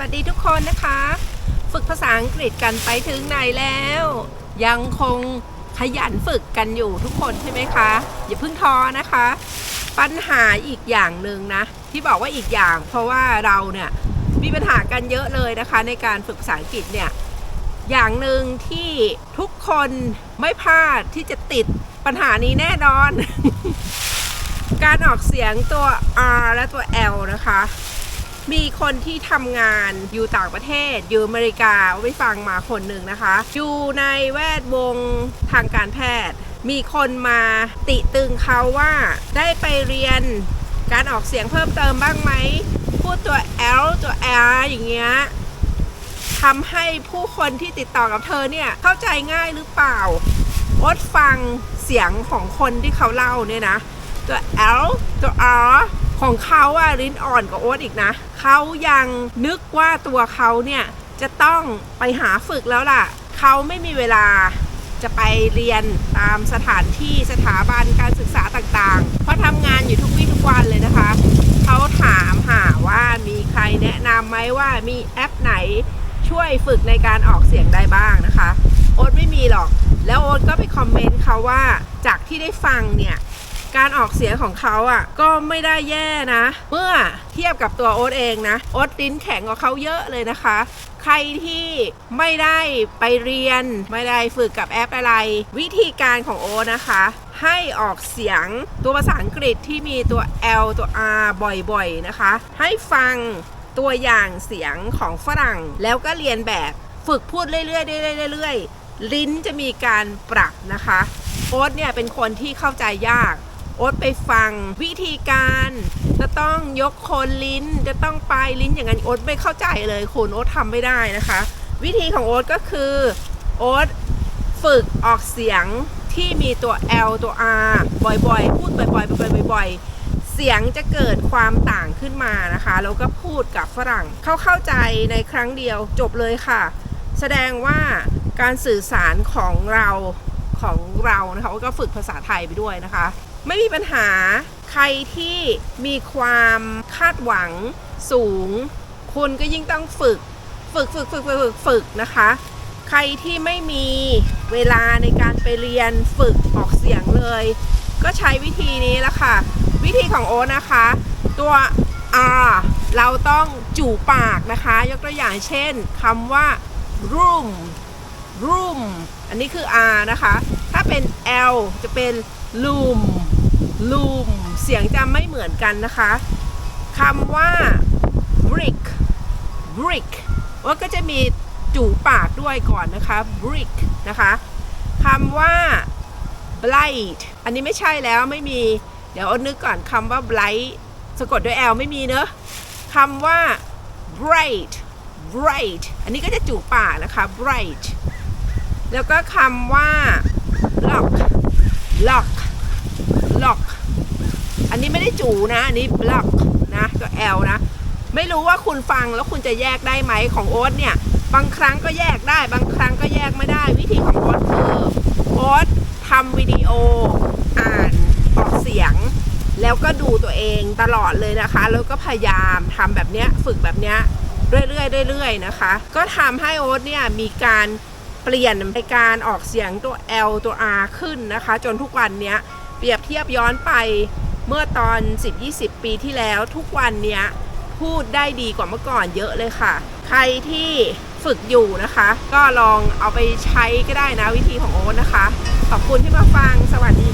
วัสดีทุกคนนะคะ ฝึกภาษาอังกฤษกันไปถึงไหนแล้ว ยังคงขยันฝึกกันอยู่ทุกคนใช่ไหมคะ อย่าเพิ่งท้อนะคะ ปัญหาอีกอย่างหนึ่งนะ ที่บอกว่าอีกอย่าง เพราะว่าเราเนี่ยมีปัญหากันเยอะเลยนะคะ ในการฝึกภาษาอังกฤษเนี่ยอย่างหนึ่งที่ทุกคนไม่พลาดที่จะติดปัญหานี้แน่นอน การออกเสียงตัว R และตัว L นะคะ มีคนที่ทำงานอยู่ต่างประเทศ อยู่อเมริกาไปฟังมาคนหนึ่งนะคะ อยู่ในแวดวงทางการแพทย์ มีคนมาติตึงเขาว่าได้ไปเรียนการออกเสียงเพิ่มเติมบ้างไหม พูดตัว L ตัว R อย่างเงี้ยทำให้ผู้คนที่ติดต่อกับเธอเนี่ย เข้าใจง่ายหรือเปล่าอดฟังเสียงของคนที่เขาเล่าเนี่ยนะ ตัว L ตัว R ของเขาอะลิ้นอ่อนกว่าโอ๊ตอีกนะเขายังนึกว่าตัวเขาเนี่ยจะต้องไปหาฝึกแล้วล่ะเขาไม่มีเวลาจะไปเรียนตามสถานที่สถาบันการศึกษาต่างๆ เพราะทำงานอยู่ทุกวี่ทุกวันเลยนะคะ เขาถามหาว่ามีใครแนะนำไหมว่ามีแอปไหนช่วยฝึกในการออกเสียงได้บ้างนะคะ โอ๊ตไม่มีหรอก แล้วโอ๊ตก็ไปคอมเมนต์เขาว่าจากที่ได้ฟังเนี่ย การออกเสียงของเขาอะก็ไม่ได้แย่นะ เมื่อเทียบกับตัวโอ๊ตเองนะโอ๊ตลิ้นแข็งกว่าเขาเยอะเลยนะคะ ใครที่ไม่ได้ไปเรียน ไม่ได้ฝึกกับแอปอะไร วิธีการของโอ๊ตนะคะ ให้ออกเสียงตัวภาษาอังกฤษที่มีตัว L ตัว R บ่อยๆนะคะ ให้ฟังตัวอย่างเสียงของฝรั่ง แล้วก็เรียนแบบฝึกพูดเรื่อยๆเรื่อยๆเรื่อยๆลิ้นจะมีการปรับนะคะโอ๊ตเนี่ยเป็นคนที่เข้าใจยาก โอ๊ตไปฟังวิธีการจะต้องยกโคนลิ้นจะต้องปลายลิ้นอย่างนั้นโอ๊ตไม่เข้าใจเลยคุณโอ๊ตทำไม่ได้นะคะ วิธีของโอ๊ตก็คือโอ๊ตฝึกออกเสียงที่มีตัว L ตัว R บ่อยๆ พูดบ่อยๆ บ่อยๆบ่อยๆเสียงจะเกิดความต่างขึ้นมานะคะ แล้วก็พูดกับฝรั่ง เขาเข้าใจในครั้งเดียวจบเลยค่ะ แสดงว่าการสื่อสารของเราของเรานะคะก็ฝึกภาษาไทยไปด้วยนะคะ ไม่มีปัญหาใครที่มีความคาดหวังสูง คุณก็ยิ่งต้องฝึก ฝึกฝึกฝึกฝึกฝึกฝกนะคะ ใครที่ไม่มีเวลาในการไปเรียนฝึกออกเสียงเลย ก็ใช้วิธีนี้ละค่ะ วิธีของโอ๊ตนะคะ ตัว R เราต้องจู่ปากนะคะ ยกตัวอย่างเช่นคำว่า room room อันนี้คือ R นะคะ ถ้าเป็น L จะเป็น loom loom เสียงจะไม่เหมือนกันนะคะคำว่า brick brick ว่าก็จะมีจู่ปากด้วยก่อนนะคะ brick นะคะคำว่า blight อันนี้ไม่ใช่แล้วไม่มี เดี๋ยวอนึกก่อนคำว่า blight สะกดด้วย L ไม่มีเนอะคำว่า bright bright อันนี้ก็จะจู่ปากนะคะ bright แล้วก็คำว่า lock lock lock อันนี้ไม่ได้จูนะอันนี้ lock นะตัว L นะ ไม่รู้ว่าคุณฟังแล้วคุณจะแยกได้ไหมของโอ๊ตเนี่ย บางครั้งก็แยกได้ บางครั้งก็แยกไม่ได้ วิธีของโอ๊ตคือโอ๊ตทำวิดีโออ่านออกเสียง แล้วก็ดูตัวเองตลอดเลยนะคะ แล้วก็พยายามทำแบบเนี้ยฝึกแบบเนี้ยเรื่อยๆเรื่อยๆนะคะ ก็ทำให้โอ๊ตเนี่ยมีการเปลี่ยนในการออกเสียงตัว L ตัว R ขึ้นนะคะ จนทุกวันเนี้ย เปรียบเทียบย้อนไปเมื่อตอน 10-20 ปีที่แล้วทุกวันเนี้ยพูดได้ดีกว่าเมื่อก่อนเยอะเลยค่ะ ใครที่ฝึกอยู่นะคะ ก็ลองเอาไปใช้ก็ได้นะวิธีของโอ๊ตนะคะ ขอบคุณที่มาฟังสวัสดี